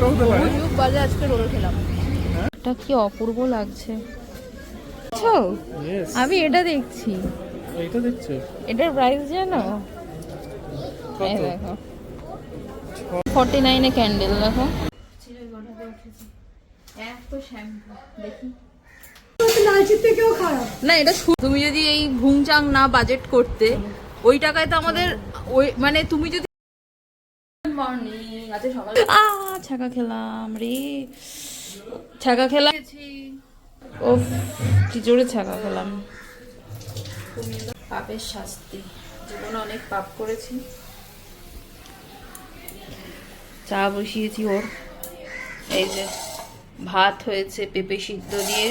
যুগ বাজে আজকে রোল খেলাম এটা কি অপূর্ব লাগছে? আমি এটা দেখছি। এইটা দেখছ? এটার প্রাইস জানো এই দেখো। ক্যান্ডেল দেখো। না এটা তুমি যদি এই ভুংচাং না বাজেট করতে ওই টাকায় তো আমাদের ওই মানে তুমি যদি মর্নিং সকালে আ ছাকা খেলাম রে। ছাকা খেলাম ও কি জোরে ছাকা খেলাম। পাপের শাস্তি। জীবনে অনেক পাপ করেছি। চা বসিয়েছি ওর। এই যে ভাত হয়েছে পেঁপে সিদ্ধ দিয়ে।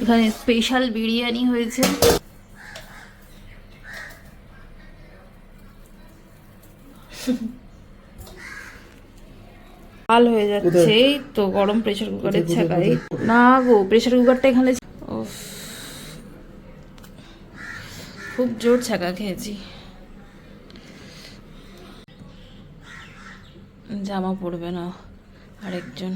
এখানে স্পেশাল বিরিয়ানি হয়েছে। লাল হয়ে যাচ্ছে এই তো গরম প্রেসার কুকারের ছাকাই না গো প্রেসার কুকারটা এখানে খুব জোর ছাকা খেয়েছি। জামা পড়বে না আরেকজন।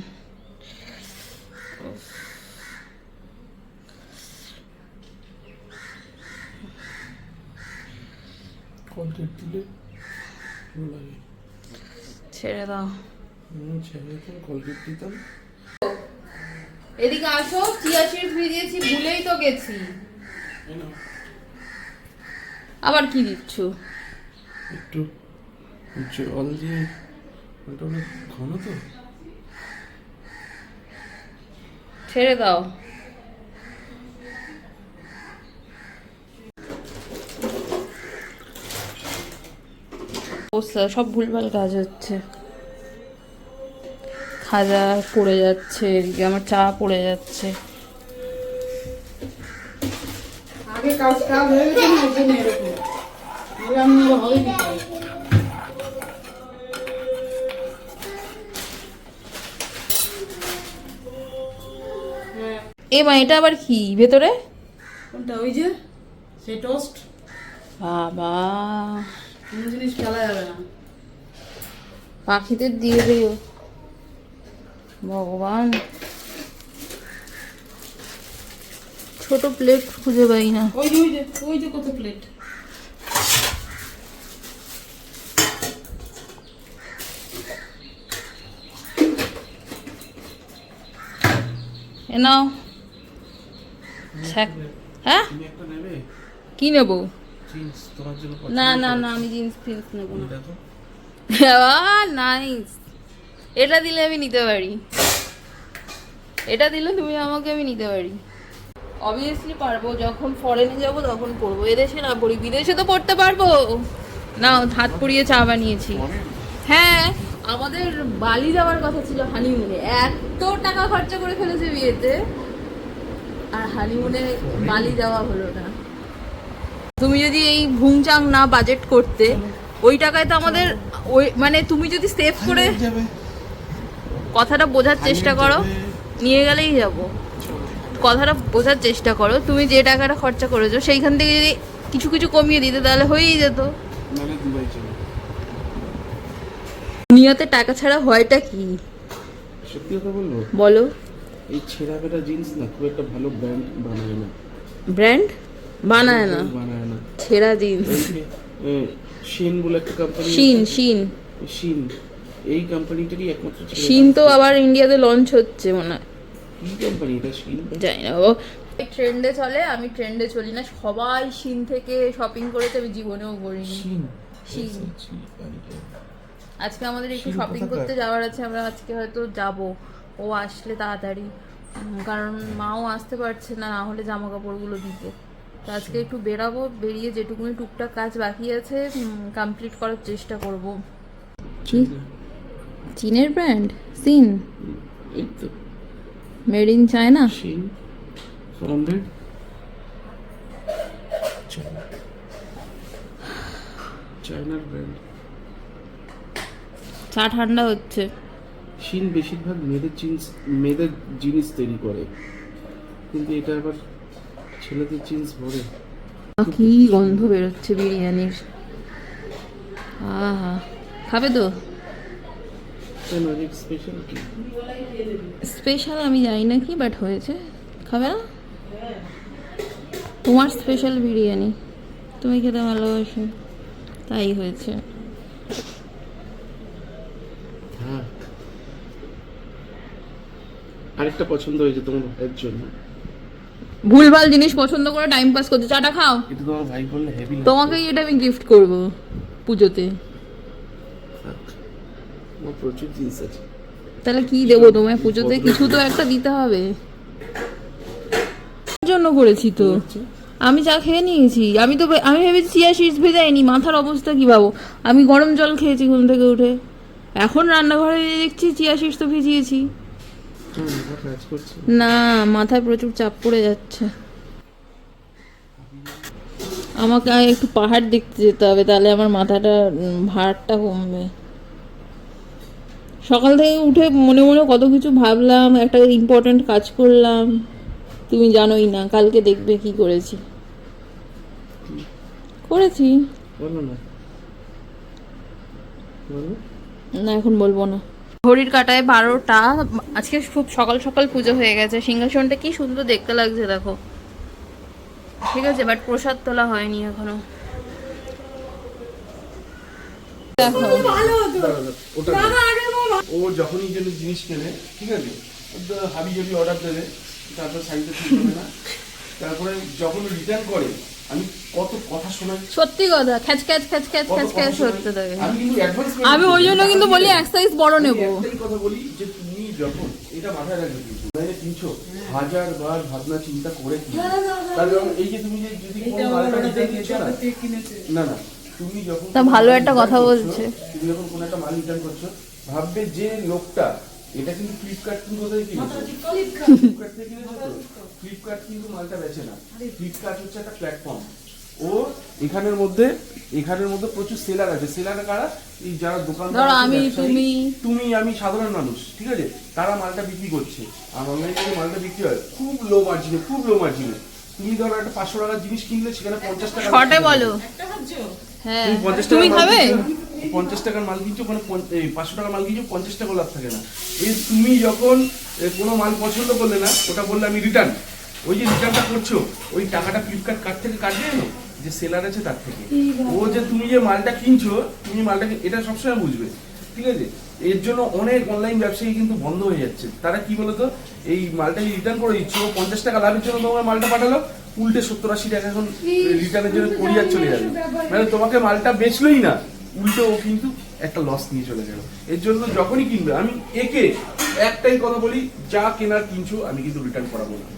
ছেড়ে দাও। এদিকে আসো চিয়া সিড ভিজিয়েছি ভুলেই তো গেছি। আবার কি দিচ্ছ? একটু জল দিয়ে ওটা অনেক ঘন তো। ছেড়ে দাও। সব ভুলভাল কাজ হচ্ছে। খাজা পড়ে যাচ্ছে এদিকে আমার চা পড়ে যাচ্ছে? এ মা এটা আবার কি ভেতরে? কোনটা ওই যে? সেই টোস্ট বাবা। কোনো জিনিস ফেলা যাবে না। পাখিদের দিয়ে দিও। ভগবান। ছোট প্লেট খুঁজে পাই না। ওই যে ওই যে ওই যে কত প্লেট এ নাও। হ্যাঁ? কি নেব? জিন্স তোমার জন্য না না না আমি জিন্স ফিন্স নেব না। দেখো নাইস এটা দিলে আমি নিতে পারি। এটা দিলে তুমি আমাকে আমি নিতে পারি। অবভিয়াসলি পারব, যখন ফরেনে যাব তখন পড়ব এদেশে না পড়ি, বিদেশে তো পড়তে পারব। না হাত পুড়িয়ে চা বানিয়েছি। হ্যাঁ আমাদের বালি যাওয়ার কথা ছিল হানিমুনে এত টাকা খরচা করে ফেলেছে বিয়েতে। আর হানিমুনে বালি যাওয়া হলো না। তুমি যদি এই ভুংচাং না বাজেট করতে, ওই টাকায় তো আমাদের ওই মানে তুমি যদি সেভ করে কথাটা বোঝার চেষ্টা করো নিয়ে গেলেই যাব। কথাটা বোঝার চেষ্টা করো তুমি যে টাকাটা খরচা করেছ সেইখান থেকে যদি কিছু কিছু কমিয়ে দিতে তাহলে হয়েই যেত। দুনিয়াতে টাকা ছাড়া হয়টা কি? সত্যি কথা বলব? বলো। এই ছেঁড়া বেটা জিন্স না খুব একটা ভালো ব্র্যান্ড বানায় না। ব্র্যান্ড বানায় না? বানায় না। ছেঁড়া জিন্স। শিন বলে একটা কোম্পানি শিন শিন শিন এই কোম্পানিটারই একমাত্র ছেলে শিন তো আবার ইন্ডিয়াতে লঞ্চ হচ্ছে মনে হয়। কি কোম্পানি এটা শিন? জানি না ও ট্রেন্ডে চলে আমি ট্রেন্ডে চলি না। সবাই শিন থেকে শপিং করেছে আমি জীবনেও করিনি। শিন? শিন। আজকে আমাদের একটু শপিং করতে যাওয়ার আছে আমরা আজকে হয়তো যাব। ও আসলে তাড়াতাড়ি। কারণ মাও আসতে পারছে না না হলে জামা কাপড়গুলো দিতে। তো আজকে একটু বেরাবো বেরিয়ে যেটুকুনি টুকটাক কাজ বাকি আছে কমপ্লিট করার চেষ্টা করব। কি? চীনের ব্র্যান্ড সিন মেড ইন চায়না চায়নার ব্র্যান্ড চা ঠান্ডা হচ্ছে। শিন বেশিরভাগ মেয়েদের জিন্স মেয়েদের জিনিস তৈরি করে। কিন্তু এটা আবার ছেলেদের জিন্স ভরে কি গন্ধ বেরোচ্ছে বিরিয়ানির। আহা। খাবে তো? স্পেশাল আমি জানি না কি বাট হয়েছে। খাবে না? তোমার স্পেশাল বিরিয়ানি। তুমি খেতে ভালোবাসো। তাই হয়েছে। হ্যাঁ। আরেকটা পছন্দ হয়েছে তোমার ভাইয়ের জন্য। ভুলভাল জিনিস পছন্দ করে টাইম পাস করতে। চাটা খাও। এটা তোমার ভাই বললে হেভি তোমাকেই এটা আমি গিফট করব পুজোতে। প্রচুর জিনিস আছে। তাহলে কি দেবো তোমায় পুজোতে? কিছু তো একটা দিতে হবে। জন্য করেছি তো? আমি চা খেয়ে নিয়েছি। আমি তো আমি ভেবেছি চিয়া সিডস ভেজাইনি। মাথার অবস্থা কি ভাবো? আমি গরম জল খেয়েছি ঘুম থেকে উঠে। এখন রান্নাঘরে দেখছি চিয়া সিডস তো ভিজিয়েছি। না মাথায় প্রচুর চাপ পড়ে যাচ্ছে। আমাকে একটু পাহাড় দেখতে যেতে হবে তাহলে আমার মাথাটা ভারটা কমবে। সকাল থেকে উঠে মনে মনে কত কিছু ভাবলাম একটা ইম্পর্ট্যান্ট কাজ করলাম। তুমি জানোই না কালকে দেখবে কি করেছি। করেছি। না। না এখন বলব না। ঘড়ির কাটায় বারোটা আজকে খুব সকাল সকাল পুজো হয়ে গেছে। সিংহাসনটা কি সুন্দর দেখতে লাগছে দেখো। ঠিক আছে বাট প্রসাদ তোলা হয়নি এখনও। দেখো। ও যখনই যেন জিনিস কেনে ঠিক আছে? হাবি জাবি অর্ডার দেবে তারপর সাইজে ঠিক হবে না। তারপরে যখন রিটার্ন করে আমি কত কথা শোনাই। সত্যি কথা খ্যাচ খ্যাচ খ্যাচ খ্যাচ খ্যাচ খ্যাচ করতে থাকে আমি কিন্তু অ্যাডভান্স আমি ওই জন্য কিন্তু বলি এক সাইজ বড় নেব। একটাই কথা বলি যে তুমি যখন এটা মাথায় রাখবে কিন্তু অনলাইনে কিনছো হাজার বার ভাবনা চিন্তা করে কিনছো তার কারণ এই যে তুমি যে যদি কোনো মালটা রিটার্ন দিয়েছ না না না তুমি যখন তা ভালো একটা কথা বলছে। তুমি যখন কোনো একটা মাল রিটার্ন করছ ভাববে যে লোকটা এটা কিন্তু ফ্লিপকার্ট তুমি কোথায় কিনেছো ফ্লিপকার্ট থেকে কিনেছো তো ফ্লিপকার্ট কিন্তু মালটা বেচে না। ফ্লিপকার্ট হচ্ছে একটা প্ল্যাটফর্ম ও এখানের মধ্যে এখানের মধ্যে প্রচুর সেলার আছে। সেলার কারা? এই যারা দোকান ধরো আমি, তুমি। তুমি আমি সাধারণ মানুষ ঠিক আছে? তারা মালটা বিক্রি করছে। আর অনলাইনে যে মালটা বিক্রি হয় খুব লো মার্জিনে খুব লো মার্জিনে তুমি ধরো একটা পাঁচশো টাকার জিনিস কিনলে সেখানে পঞ্চাশ টাকা বলো। হ্যাঁ। তুমি খাবে? পঞ্চাশ টাকার মাল কিনছো ওখানে পাঁচশো টাকার মাল কিনছো পঞ্চাশ টাকা লাভ থাকে না। এই তুমি যখন কোনো মাল পছন্দ করলে না ওটা বললে আমি রিটার্ন ওই যে রিটার্নটা করছ ওই টাকাটা ফ্লিপকার্ট কার্ড থেকে কাটবে জানো? যে সেলার আছে তার থেকে। ও যে তুমি যে মালটা কিনছো তুমি মালটাকে এটা সবসময় বুঝবে। ঠিক আছে? এর জন্য অনেক অনলাইন ব্যবসায়ী কিন্তু বন্ধ হয়ে যাচ্ছে। তারা কি বলতো? এই মালটাকে রিটার্ন করে দিচ্ছ ও পঞ্চাশ টাকা লাভের জন্য তোমার মালটা পাঠালো উল্টে সত্তর আশি টাকা এখন রিটার্নের জন্য কোরিয়ার চলে যাবে। মানে তোমাকে মালটা বেচলোই না। উল্টো ও কিন্তু একটা লস নিয়ে চলে গেল। এর জন্য যখনই কিনবে আমি একে একটাই কথা বলি যা কেনার কিনছো আমি কিন্তু রিটার্ন করাবো না।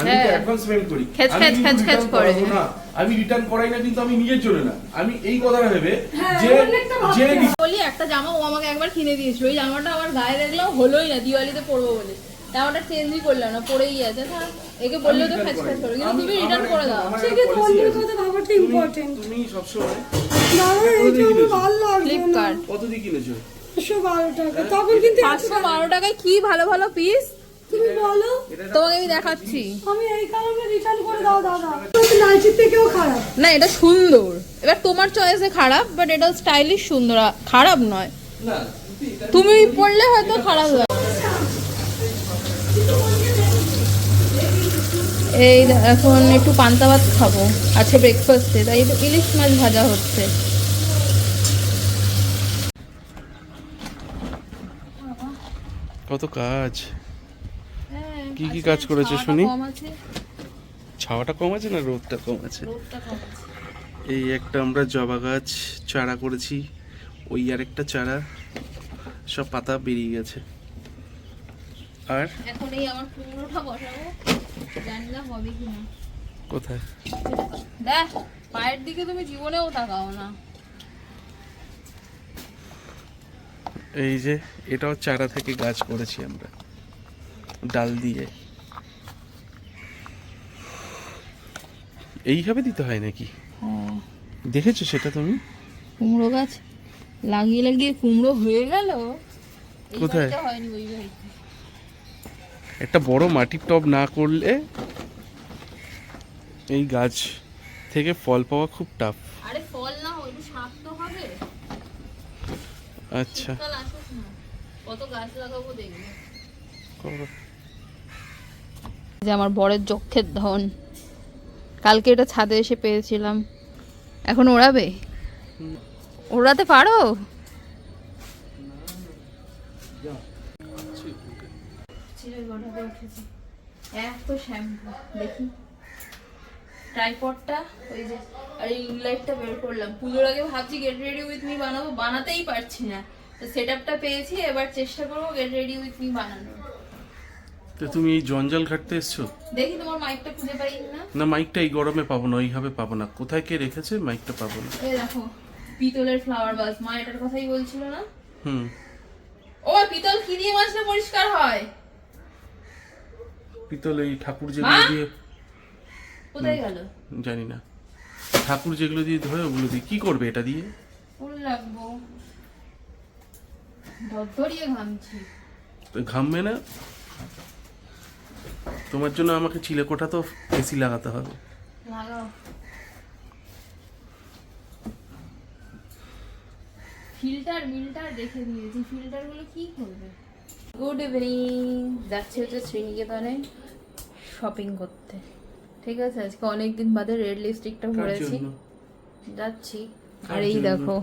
আমি। অ্যাডভান্স পেমেন্ট করি। আমি খ্যাচ কিন্তু খ্যাচ খ্যাচ return করে। করাবো না। আমি রিটার্ন করাই না কিন্তু আমি নিজের জন্য না। আমি এই কথাটা ভেবে যে অনেকটা যে বলি একটা জামা ও আমাকে একবার কিনে দিয়েছিল। ওই জামাটা আমার গায়ে দেখলাম হলোই না দিওয়ালিতে পরবো বলে। জামাটা চেঞ্জই করলাম না পরেই আছে একে বললে তো করে করাই। কিন্তু তুমি রিটার্ন করে দাও। সেক্ষেত্রে অন্যের কথা ভাবাটা important। তুমি সবসময় এইটা আমার ভালো লাগছে ফ্লিপকার্ট কত দিয়ে কিনেছো? টাকা। তখন কিন্তু এত পাঁচশো বারো টাকায় কি ভালো ভালো পিস তুমি বলো। তোমাকে আমি দেখাচ্ছি। আমি এই কারণে রিটার্ন করে দাও দাদা নাইটির থেকেও খারাপ। না এটা সুন্দর। এবার তোমার চয়েসে খারাপ বাট এটা স্টাইলিশ সুন্দর খারাপ নয়। না তুমি পড়লে হয়তো খারাপ লাগে এই এখন একটু পান্তা ভাত খাব। আজকে ব্রেকফাস্টে তাই ইলিশ মাছ ভাজা হচ্ছে। কত কাজ? হ্যাঁ, কি কি কাজ করেছে শুনি? ছাওয়াটা কম আছে না রোদটা কম আছে? আছে। এই একটা আমরা জবা গাছ চারা করেছি ওই আর একটা চারা সব পাতা বেরিয়ে গেছে। আর? এখন এই আমার কুমড়োটা বসাবো। জানি না হবে কি না। কোথায়? দেখ পায়ের দিকে তুমি জীবনেও তাকাও না। এই যে এটাও চারা থেকে গাছ করেছি আমরা। ডাল দিয়ে। এইভাবে দিতে হয় নাকি? হ্যাঁ। দেখেছ সেটা তুমি? কুমড়ো গাছ লাগিয়ে লাগিয়ে কুমড়ো হয়ে গেল। কোথায়? হয়নি ওই একটা বড় মাটির টব না করলে এই গাছ থেকে ফল পাওয়া খুব টাফ আরে ফল না হইলে শাক তো হবে। আচ্ছা। কত গাছ লাগাবো দেখবে। যে আমার বরের যক্ষের ধন। কালকে এটা ছাদে এসে পেয়েছিলাম। এখন ওড়াবে? ওড়াতে পারো? এত শ্যাম্পু দেখি। ট্রাইপডটা ওই যে আর এই লাইটটা বের করলাম। পুজোর আগে ভাবছি গেট রেডি উইথ মি বানাবো বানাতেই পারছি না। তো সেট আপটা পেয়েছি এবার চেষ্টা করব গেট রেডি উইথ মি বানানোর। তো তুমি এই জঞ্জাল ঘাটতে এসছো? দেখি তোমার মাইকটা খুঁজে পাই না না মাইকটা এই গরমে পাবো না ওইভাবে পাবো না। কোথায় কে রেখেছে মাইকটা পাবো না। এই দেখো পিতলের ফ্লাওয়ার বাস মা এটার কথাই বলছিল না? হুম। ও পিতল কি দিয়ে মাজলে পরিষ্কার হয়? পিতল এই ঠাকুর যেগুলো দিয়ে কোথায় গেল? জানি না। ঠাকুর যেগুলো দিয়ে ধরে ওগুলো দিয়ে কি করবে এটা দিয়ে? ফুল লাগবো। ধরিয়ে ঘামছি। তো ঘামবে না? তোমার জন্য আমাকে চিলেকোঠা তো এসি লাগাতে হবে। লাগাও। ফিল্টার মিল্টার রেখে দিয়েছি ফিল্টারগুলো কি করবে? গুড ইভিনিং যাচ্ছি হচ্ছে শ্রীনিকেতনে শপিং করতে। ঠিক আছে? আজকে অনেক দিন বাদে রেড লিপস্টিকটা পরেছি। যাচ্ছি। আর এই দেখো।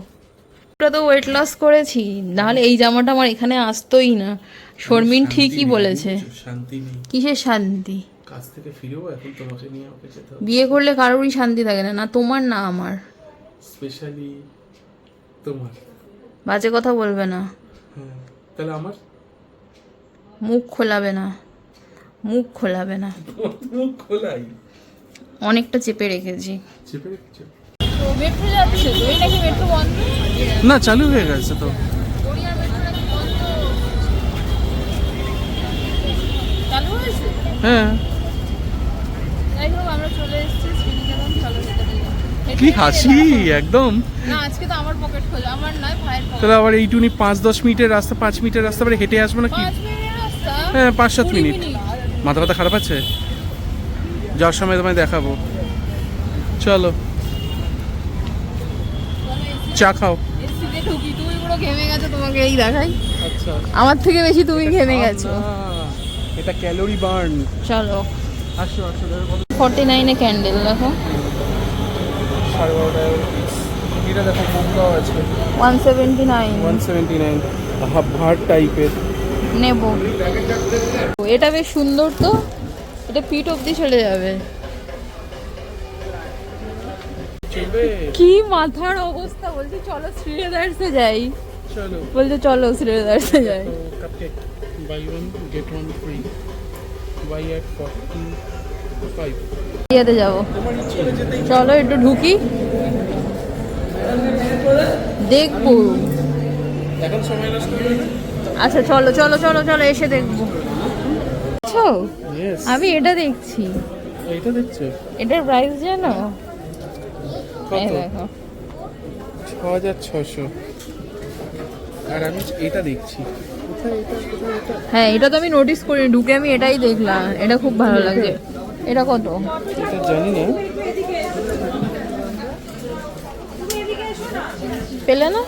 তো ওয়েট লস করেছি। নাহলে এই জামাটা আমার এখানে আসতোই না। শর্মিন ঠিকই বলেছে। বুঝছ? শান্তি নেই। কিসের শান্তি? কাজ থেকে ফিরেও এখন তোমাকে নিয়ে হবে। বিয়ে করলে কারোরই শান্তি থাকে না। না তোমার না আমার। স্পেশালি তোমার। বাজে কথা বলবে না। হ্যাঁ তাহলে আমার? মুখ খোলাবে না। মুখ খোলাবে না। মুখ খোলাই। অনেকটা চেপে রেখেছি। চেপে রেখেছো? মেট্রো যাচ্ছে তো এই নাকি মেট্রো বন্ধ? না চালু হয়ে গেছে তো। চালু হয়েছে? হ্যাঁ। যাই হোক আমরা চলে এসেছি শ্রীনিকেতন চলো কি হাসি একদম। না আজকে তো আমার পকেট খোলা আমার নয় ভাইয়ের পকেট তাহলে আবার এইটুনি পাঁচ দশ মিনিটের রাস্তা পাঁচ মিনিটের রাস্তা পরে হেঁটে আসব মিনিটের রাস্তা হ্যাঁ পাঁচ সাত মিনিট। মাথা ব্যথা খারাপ আছে? যাওয়ার সময় তোমায় দেখাবো। চলো। চা খাও। আচ্ছা। আমার থেকে বেশি তুমি ঘেমে গেছো। এটা ক্যালোরি বার্ন চলো। আসো আসো ফর্টি নাইনে ক্যান্ডেল দেখো। সাড়ে বারো টাকা piece। এটা দেখো মোমটাও আছে। One seventy nine one seventy nine half টাইপের নেব। এটা বেশ সুন্দর তো। এটা পিঠ অব্দি চলে যাবে। কি মাথার অবস্থা? বলছি চলো শ্রীলেদার্সে যাই। বলছে চলো শ্রীলেদার্সে যাই। Buy one get one free buy at forty five ইয়েতে যাব। চলো একটু ঢুকি। দেখব। এখন সময় নষ্ট আচ্ছা চলো চলো চলো চলো এসে দেখব। আমি এটা দেখছি। এইটা দেখছ? এটার প্রাইস জানো? এই দেখো। আর আমি এটা দেখছি। এটা? এটা? হ্যাঁ এটা তো আমি নোটিস করি ঢুকে আমি এটাই দেখলাম। এটা খুব ভালো লাগছে এটা কত? এটা জানি না। পেলে না?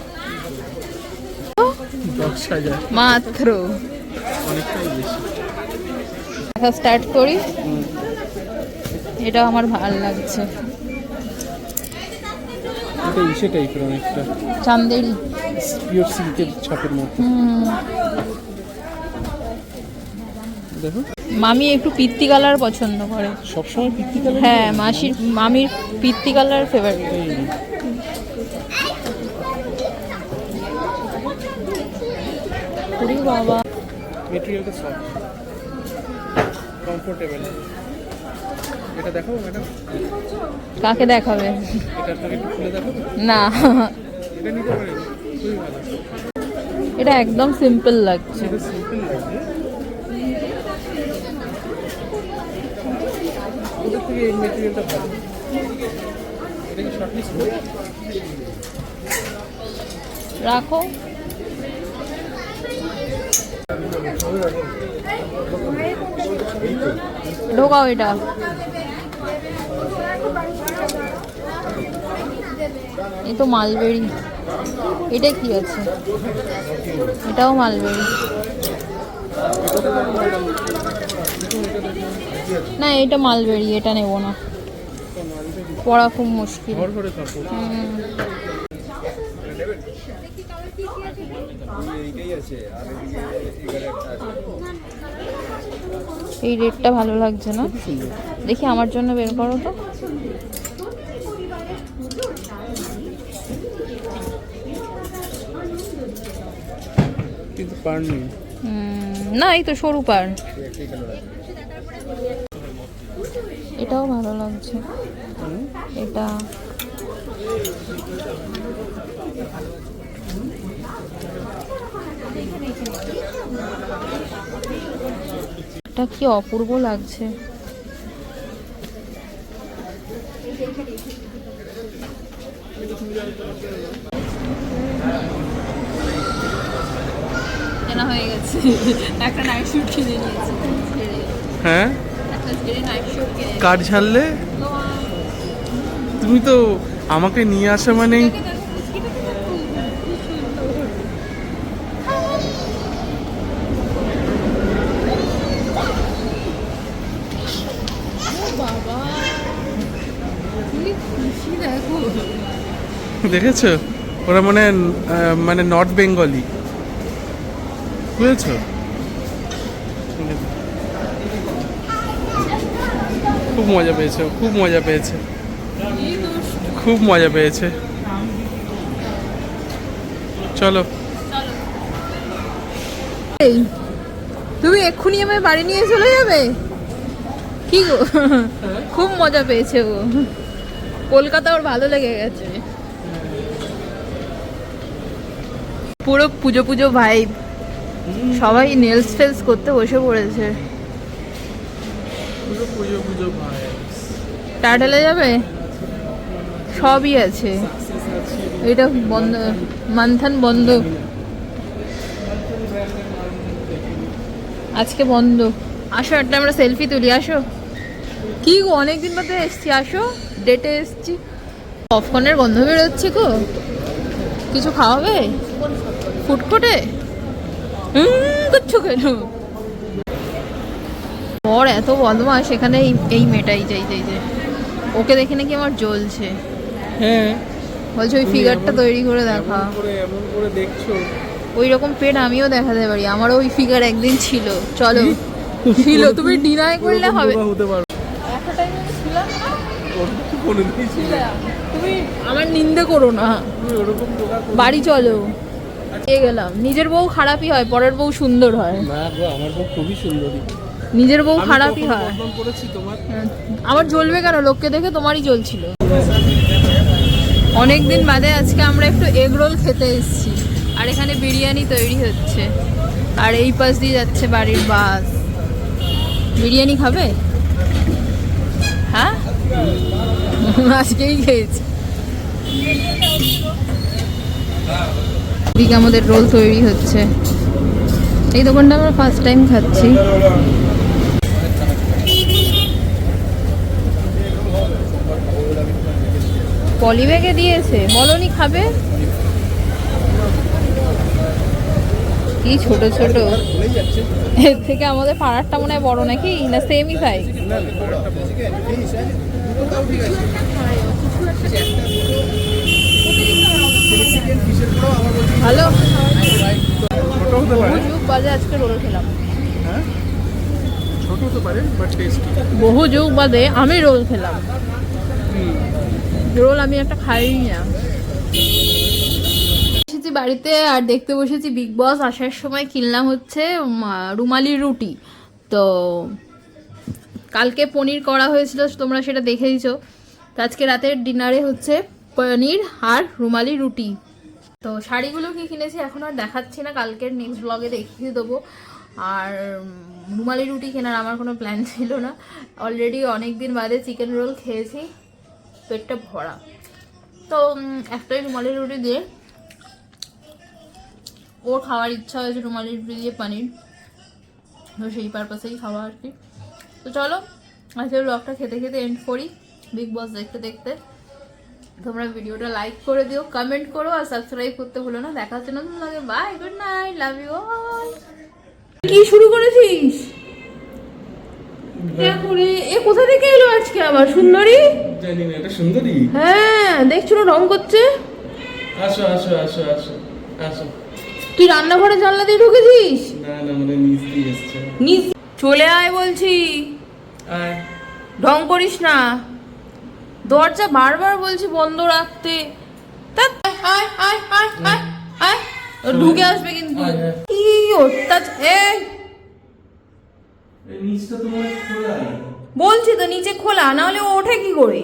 দশ হাজার মাত্র। অনেকটাই বেশি দেখা স্টার্ট করি? এটা আমার ভালো লাগছে। এটা ইসে টাইপের অনেকটা। চান্দেরি পিওর সিল্কের ছাপের মতো। দেখো। মামি একটু পিত্তি কালার পছন্দ করে। সবসময় পিত্তি কালার হ্যাঁ মাসির মামির পিত্তি কালার ফেভারিট ওরে বাবা। মেটেরিয়ালটা সফট কমফোর্টেবল এটা দেখো ম্যাডাম কাকে দেখাবে? এটা আপনাকে একটু খুলে দেখো না। এটা নিতে পারেন খুবই ভালো। এটা একদম সিম্পল লাগছে। সিম্পল লাগছে। ওদের থেকে এই মেটেরিয়ালটা ভালো। এটা কি শর্ট লিস্ট রাখো। ঢোকাও এটা। এই তো মালবেরি। এটা কি আছে? এটাও মালবেরি। না, এটা মালবেরি, এটা নেব না। পড়া খুব মুশকিল। হুম। এই রেটটা ভালো লাগছে না? দেখি আমার জন্য বের করো তো। না এই তো সরু পার। এটাও ভালো লাগছে। এটা এটা কি অপূর্ব লাগছে। কেনা হয়ে গেছে। একটা নাইট স্যুট কিনে নিয়েছি। হ্যাঁ? কিনে কার্ড ছাড়লে? তুমি তো আমাকে নিয়ে আসা মানেই দেখেছ? ওরা মানে মানে নর্থ বেঙ্গলি বুঝেছ? খুব মজা পেয়েছে, খুব মজা পেয়েছে। খুব মজা পেয়েছে। চলো। তুমি এক্ষুনি আমার বাড়ি নিয়ে চলে যাবে? কি গো? খুব মজা পেয়েছে ও কলকাতা ওর ভালো লেগে গেছে। পুরো পুজো পুজো ভাইব সবাই নেলস ফেলস করতে বসে পড়েছে। পুজো পুজো পুজো টাটালে যাবে? সবই আছে। এটা বন্ধ মান্থান বন্ধ। আজকে বন্ধ। আসো একটা আমরা সেলফি তুলি আসো। কি গো অনেকদিন বাদে এসছি আসো। ডেটে এসছি। পপকর্নের গন্ধ বেরোচ্ছে গো। কিছু খাওয়াবে? ফুটফুটে হুম করছ কেন বর এত বদমাস এখানে এই মেয়েটাই যাই যাই যাই ওকে দেখে নাকি আমার জ্বলছে। হ্যাঁ। বলছে ওই ফিগারটা তৈরি করে দেখা। এমন করে দেখছ? ওই রকম পেট আমিও দেখাতে পারি। আমারও ওই ফিগার একদিন ছিল। চলো। ছিল। তুমি ডিনাই করলে হবে। হতে পারো। তুমি আমার নিন্দে করো না। বাড়ি চলো। এ গেলাম। নিজের বউ খারাপই হয় পরের বউ সুন্দর হয়। না গো আমার বউ খুবই সুন্দরী। নিজের বউ খারাপই হয়। হ্যাঁ, আমার জ্বলবে কেন? লোককে দেখে তোমারই জ্বলছিল। অনেকদিন বাদে আজকে আমরা একটু এগ রোল খেতে এসেছি। আর এখানে বিরিয়ানি তৈরি হচ্ছে। আর এই পাশ দিয়ে যাচ্ছে বাড়ির বাস। বিরিয়ানি খাবে? হ্যাঁ? আজকেই খেয়েছি। এদিকে আমাদের রোল তৈরি হচ্ছে। এই দোকানটা আমরা ফার্স্ট টাইম খাচ্ছি। পলিব্যাগে দিয়েছে। বলনি খাবে? কি ছোট ছোট। এর থেকে আমাদের পাড়ারটা মনে হয় বড় নাকি? না সেমই সাইজ ছোট বাদে আজকে রোল খেলাম। হ্যাঁ? ছোট হতে পারে বাট টেস্টি বহু যুগ বাদে আমি রোল খেলাম। রোল আমি একটা খাই না। এসেছি বাড়িতে আর দেখতে বসেছি বিগ বস আসার সময় কিনলাম হচ্ছে রুমালি রুটি। তো কালকে পনির করা হয়েছিল তোমরা সেটা দেখেইছো তো আজকে রাতের ডিনারে হচ্ছে পনির আর রুমালি রুটি। তো শাড়িগুলো কি কিনেছি এখন আর দেখাচ্ছি না, কালকের নেক্সট ব্লগে দেখিয়ে দেবো। আর রুমালি রুটি কেনার আমার কোনো প্ল্যান ছিল না। অলরেডি অনেক দিন বাদে চিকেন রোল খেয়েছি, পেটটা ভরা। তো একটাই রুমালি রুটি দিয়ে ওর খাওয়ার ইচ্ছা হয়েছে রুমালি রুটি দিয়ে পানির। তো সেই পারপাসেই খাওয়া আর কি। তো চলো, আজকের ব্লগটা খেতে খেতে এন্ড করি। বিগ বস দেখতে দেখতে। তোমরা ভিডিওটা লাইক করে দিও কমেন্ট করো আর সাবস্ক্রাইব করতে ভুলো না। দেখা হচ্ছে নতুন লাগে bye good night love you all কি শুরু করেছিস? দেখো এ কোথা থেকে এলো আজকে আবার? সুন্দরী? জানি না এটা সুন্দরী? হ্যাঁ দেখছ না রং করছে? আসো আসো আসো আসো আসো। তুই রান্নাঘরে জানলা দিয়ে ঢুকেছিস? না না মানে নিচ দিয়ে এসছে। নিজ চলে আয় বলছি। আয়। ঢং করিস না। দরজা বারবার বলছি বন্ধ রাখতে। তা আয় আয় আয় আয় আয়। ঢুকে আসবে কিন্তু। কি অত্যাচার বলছি তো নিচে খোলা না হলে ও ওঠে কি করে?